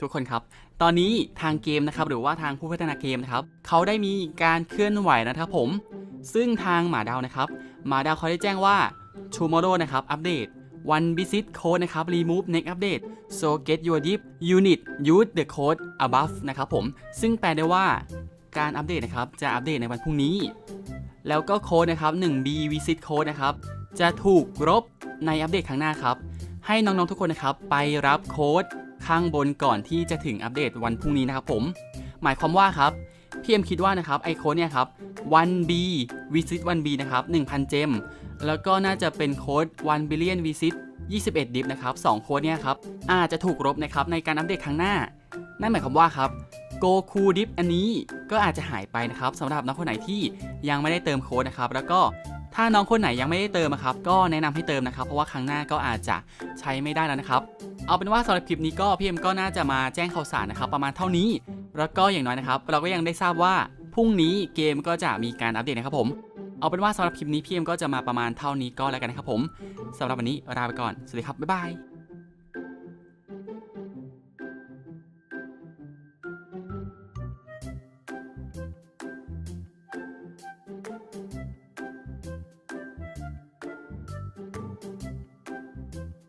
ทุกคนครับ ตอนนี้ทางเกมนะครับหรือว่าทางผู้พัฒนาเกมนะครับเขาได้มีการเคลื่อนไหวนะครับผม ซึ่งทางหมาดาวนะครับ หมาดาวเขาได้แจ้งว่า tomorrow นะครับอัปเดต one visit code นะครับ remove next update so get your deep unit use the code above นะครับผม ซึ่งแปลได้ว่าการอัปเดตนะครับจะอัปเดตในวันพรุ่งนี้ แล้วก็โค้ดนะครับ 1B visit code นะครับจะถูกลบในอัปเดตครั้งหน้าครับ ให้น้องๆทุกคนนะครับไปรับโค้ด ข้างบนก่อนที่จะถึงอัปเดตวันพรุ่งนี้นะครับผม หมายความว่าครับพี่เอ็มคิดว่านะครับไอโค้ดเนี่ยครับ 1B visit 1B นะครับ 1,000 เจม แล้วก็น่าจะเป็นโค้ด 1 billion visit 21 ดิฟนะครับ2โค้ดเนี่ยครับอาจจะถูกลบนะครับในการอัปเดตครั้งหน้า นั่นหมายความว่าครับ Go Cool Dip อันนี้ก็อาจจะหายไปนะครับสำหรับน้องคนไหนที่ยังไม่ได้เติมโค้ดนะครับแล้วก็ ถ้าน้องคนไหนยังไม่ได้เติมนะครับก็แนะนำให้เติมนะครับเพราะว่าครั้งหน้าก็อาจจะใช้ไม่ได้แล้วนะครับเอาเป็นว่าสำหรับคลิปนี้ก็พี่เอ็มก็น่าจะมาแจ้งข่าวสารนะครับประมาณเท่านี้ แล้วก็อย่างน้อยนะครับ เราก็ยังได้ทราบว่าพรุ่งนี้เกมก็จะมีการอัปเดตนะครับผมเอาเป็นว่าสำหรับคลิปนี้พี่เอ็มก็จะมาประมาณเท่านี้ก็แล้วกันนะครับผมสำหรับวันนี้ลาไปก่อนสวัสดีครับบ๊ายบาย